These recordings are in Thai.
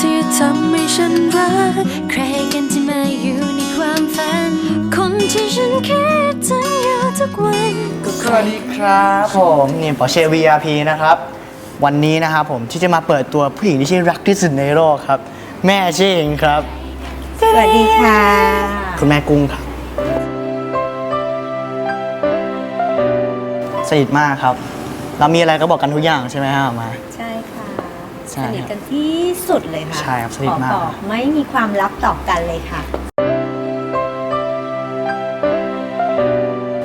ที่ทำให้ฉันรัก ใครกันที่มาอยู่ในความฝัน คนที่ฉันคิดถึงอยู่ทุกวันก็ใคสรวัสดีครับผมนี่ปอเช่ VIP นะครับ วันนี้นะครับผมที่จะมาเปิดตัวผู้หญิงที่ชื่อรักที่สุดในโลกครับ แม่ชื่อเองครับ สวัสดีค่ะ คุณแม่กุ้งครับสนิทมากครับ เรามีอะไรก็บอกกันทุกอย่างใช่ไหมฮะมา ใช่ค่ะ ใช่สนิทกันที่สุดเลยค่ะใช่ครับสนิทมาก ขอบอกไม่มีความลับต่อกันเลยค่ะ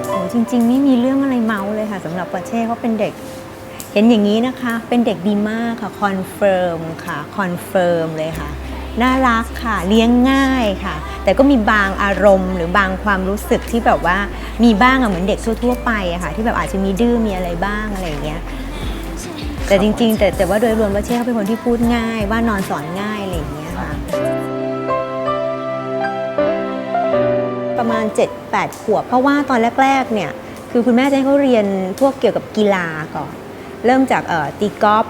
โอ้จริงๆ ไม่มีเรื่องอะไรเมาส์เลยค่ะสำหรับปอเช่เขาเป็นเด็ก เห็นอย่างนี้นะคะ เป็นเด็กดีมากค่ะคอนเฟิร์มค่ะคอนเฟิร์มเลยค่ะ น่ารักค่ะเลี้ยงง่ายค่ะ แต่ก็มีบางอารมณ์ หรือบางความรู้สึกที่แบบว่ามีบ้างอะเหมือนเด็กทั่วๆไปอะค่ะ ที่แบบอาจจะมีดื้อมีอะไรบ้างอะไรอย่างเงี้ย แต่จริง ๆ แต่แต่ว่าโดยรวมว่าเช่เขาเป็นคนที่พูดง่าย ว่านอนสอนง่ายอะไรอย่างเงี้ยค่ะ ประมาณ 7-8 ขวบ เพราะว่าตอนแรก ๆ เนี่ย คือคุณแม่จะให้เขาเรียนพวกเกี่ยวกับกีฬาก่อน เริ่มจากตีกอล์ฟ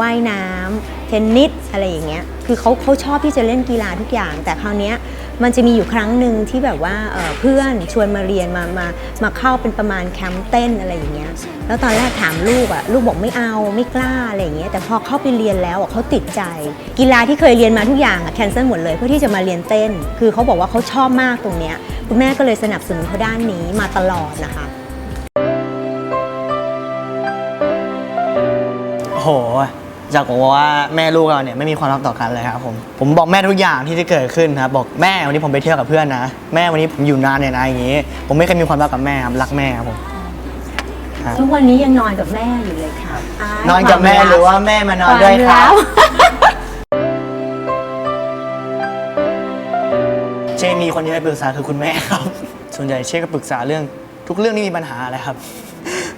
ว่ายน้ำเทนนิสอะไรอย่างเงี้ยคือเขาเขาชอบที่จะเล่นกีฬาทุกอย่าง แต่คราวเนี้ยมันจะมีอยู่ครั้งหนึ่งที่แบบว่าเเพื่อนชวนมาเรียนมามามาเข้าเป็นประมาณแคมป์เต้นอะไรอย่างเงี้ยแล้วตอนแรกถามลูกอะลูกบอกไม่เอาไม่กล้าอะไรอย่างเงี้ยแต่พอเข้าไปเรียนแล้วอะเขาติดใจ กีฬาที่เคยเรียนมาทุกอย่างอะแคนเซิลหมดเลยเพื่อที่จะมาเรียนเต้น คือเขาบอกว่าเขาชอบมากตรงเนี้ยคุณแม่ก็เลยสนับสนุนเขาด้านนี้มาตลอดนะคะโห อยากบอกว่าแม่ลูกเราเนี่ยไม่มีความรักต่อกันเลยครับผมผมบอกแม่ทุกอย่างที่จะเกิดขึ้นครับบอกแม่วันนี้ผมไปเที่ยวกับเพื่อนนะแม่วันนี้ผมอยู่นานเนี่ยนะอย่างงี้ ผมไม่เคยมีความรักกับแม่ครับรักแม่ครับผมทุกวันนี้ยังนอนกับแม่อยู่เลยค่ะายนอนกับแม่ควหรือว่าแม่มานอนด้วยคครัวาบมลัเช่มีคนที่ให้ปรึกษาคือคุณแม่ครับ ส่วนใหญ่เช่ก็ปรึกษาเรื่อง ทุกเรื่องที่มีปัญหาอะไรครับ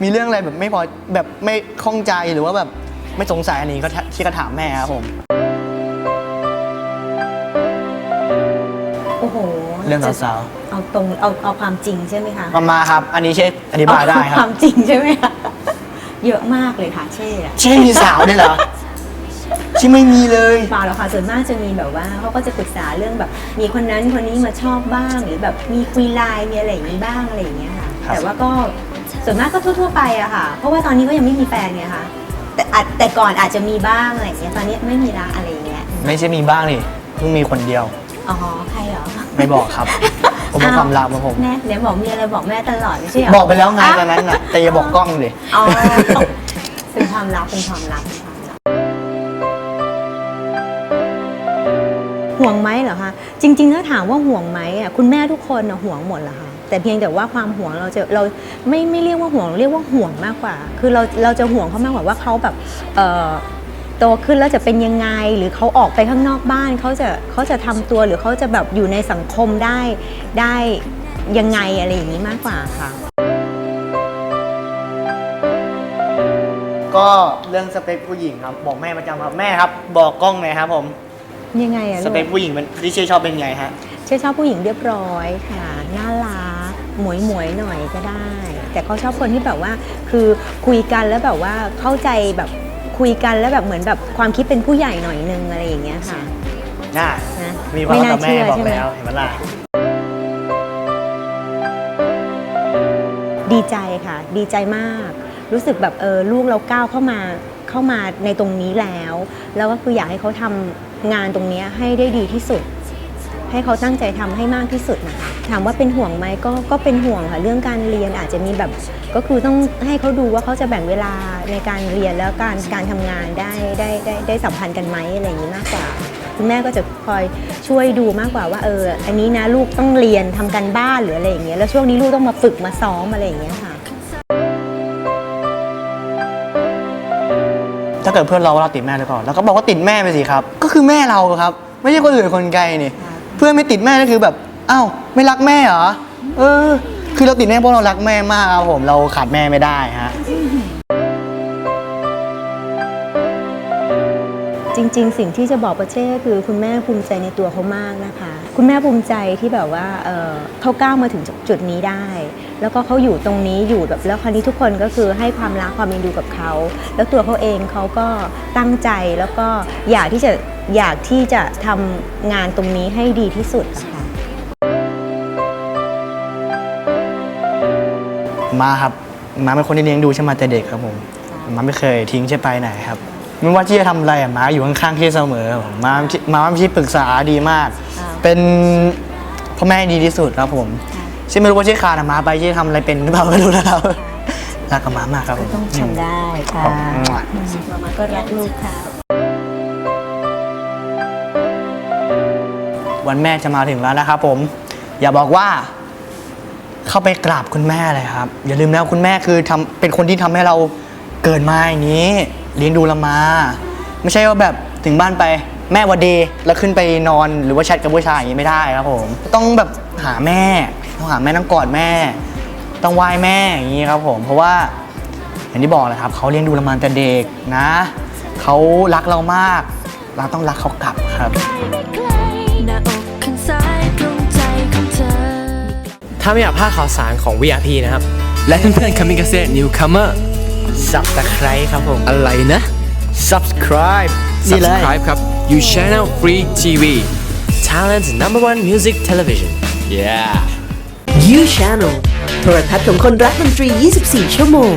มีเรื่องอะไรแบบไม่พอแบบไม่ข้องใจหรือว่าแบบ ไม่สงสัยอันนี้ก็ที่ก็ถามแม่ครับผม โอ้โหเรื่องสาวเอาตรงเอาเอาความจริงใช่ไหมคะๆมามาครับ อันนี้เช่อธิบายได้คเอรัคบ วามจริงใช่ไหมคะเยอะมากเลยค่ะเช่อะเช่มีสาวด้วยเหรอเช่ไม่มีเลย เปล่าหรอกค่ะส่วนมากจะมีแบบว่าเขาก็จะปรึกษาเรื่องแบบ มีคนนั้นคนนี้มาชอบบ้าง หรือแบบมีคุยไลน์มีอะไรอย่างนี้บ้างอะไรอย่างเงี้ยค่ะ ครับ แต่ว่าก็ส่วนมากก็ทั่ว ๆ ไปอะค่ะ เพราะว่าตอนนี้ก็ยังไม่มีแฟนไงคะ แต่อาจแต่ก่อนอาจจะมีบ้างอะไรอย่างเงี้ยตอนนี้ไม่มีละอะไรอย่างเงี้ยไม่ใช่มีบ้างนี่เพิ่งมีคนเดียว อ๋อใครเหรอไม่บอกครับ ผมเป็นความลับของผมแม่เดี๋ยวบอกมีอะไรบอกแม่ตลอดไม่ใช่เหรอบอกไปแล้วไงตอนนั้นน่ะแต่อย่าบอกกล้องเลยอ๋อเป็นความลับเป็นความลับเป็นความลับห่วงไหมเหรอคะจริง ๆ ถ้าถามว่าห่วงไหมอะคุณแม่ทุกคนนะห่วงหมดแหละค่ะ แต่เพียงแต่ว่าความห่วงเราจะเราไม่ไม่เรียกว่าห่วง เรียกว่าห่วงมากกว่า คือเราเราจะห่วงเขามากกว่าว่าเขาแบบเอ่อโตขึ้นแล้วจะเป็นยังไง หรือเขาออกไปข้างนอกบ้านเขาจะเขาจะทำตัวหรือเขาจะแบบอยู่ในสังคมได้ได้ยังไงอะไรอย่างนี้มากกว่าค่ะ ก็เรื่องสเปคผู้หญิงครับ บอกแม่ประจำครับแม่ครับ บอกกล้องหน่อยครับผมยังไงอะสลูกเปคผู้หญิงเป็นที่เช่ชอบเป็นไงฮะเชื่อชอบผู้หญิงเรียบร้อยค่ะน่ารัก หมวยหมวยๆหน่อยก็ได้ แต่เขาชอบคนที่แบบว่า คือคุยกันแล้วแบบว่าเข้าใจแบบคุยกันแล้วแบบเหมือนแบบความคิดเป็นผู้ใหญ่หน่อยนึงอะไรอย่างเงี้ยค่ะ น่านะมีความรักกับแม่บอกใช่ไหมแล้วเห็นไหมล่ะ ดีใจค่ะ ดีใจมาก รู้สึกแบบเออลูกเราก้าวเข้ามาเข้ามาในตรงนี้แล้ว แล้วก็คืออยากให้เขาทำงานตรงเนี้ยให้ได้ดีที่สุด ให้เขาตั้งใจทำให้มากที่สุดนะคะถามว่าเป็นห่วงไหมก็ก็เป็นห่วงค่ะเรื่องการเรียนอาจจะมีแบบก็คือต้องให้เขาดูว่าเขาจะแบ่งเวลาในการเรียนแล้วการการทำงานได้ได้ได้ได้สัมพันธ์กันไหมอะไรอย่างนี้มากกว่าคุณแม่ก็จะคอยช่วยดูมากกว่าว่าเอออันนี้นะลูกต้องเรียนทำกันบ้านหรืออะไรอย่างเงี้ยแล้วช่วงนี้ลูกต้องมาฝึกมาซ้อมอะไรอย่างเงี้ยค่ะ ถ้าเกิดเพื่อนเราว่าเราติดแม่หรือเปล่าเราก็บอกว่าติดแม่ไปสิครับ ก็คือแม่เราครับ ไม่ใช่คนอื่นคนไกลนี่ เพื่อนไม่ติดแม่ก็คือแบบอ้าวไม่รักแม่เหรอเออ คือเราติดแม่เพราะเรารักแม่มากครับผมเราขาดแม่ไม่ได้ฮะจริง ๆ สิ่งที่จะบอกประเช่ก็คือคุณแม่ภูมิใจในตัวเขามากนะคะ คุณแม่ภูมิใจที่แบบว่าเเขาก้าวมาถึงจุดนี้ได้ แล้วก็เขาอยู่ตรงนี้อยู่แบบแล้วคราวนี้ทุกคนก็คือให้ความรักความเอ็นดูกับเขา แล้วตัวเขาเองเขาก็ตั้งใจแล้วก็อยากที่จะอยากที่จะทำงานตรงนี้ให้ดีที่สุดค่ะมาครับมาเป็นคนที่เลี้ยงดูใช่มาแต่เด็กครับผมมาไม่เคยทิ้งใช่ไปไหนครับไม่ว่าที่จะทำอะไรมาอยู่ข้างๆที่เสมอมามาเป็นที่ปรึกษาดีมาก เป็นพ่อแม่ที่ดีที่สุดครับผมซึ่งไม่รู้ว่าที่ขาดอะมาไปที่ทำอะไรเป็นหรือเปล่าไม่รู้นะครับรักกับมามากครับผมต้องทำได้ค่ะขอบคุณมากมามาก็รักลูกค่ะวันแม่จะมาถึงแล้วนะครับผม อย่าบอกว่า เข้าไปกราบคุณแม่เลยครับ อย่าลืมนะคุณแม่คือทำเป็นคนที่ทำให้เราเกิดมาอย่างนี้เลี้ยงดูเรามา ไม่ใช่ว่าแบบถึงบ้านไป แม่หวัดดีแล้วขึ้นไปนอนหรือว่าแชทกับผู้ชายอย่างนี้ไม่ได้ครับผมต้องแบบหาแม่ต้องหาแม่ต้องกอดแม่ ต้องไหว้แม่อย่างนี้ครับผมเพราะว่าอย่างที่บอกเลยครับเขาเลี้ยงดูเรามาแต่เด็กนะเขารักเรามาก เราต้องรักเขากลับครับไม่ไกลหน้าอกข้างซ้ายตรงใจของเธอถ้าไม่อยากพลาดข่าวสารของ VIP นะครับ และเพื่อนๆ Coming เกษตร Newcomer สับตะไคร้ครับผม อะไรนะ subscribe นี่เลย Subscribe ครับ You Channel Free TV Thailand's number one music television yeah You Channel โทรทัศน์ของคนรักดนตรี 24 ชั่วโมง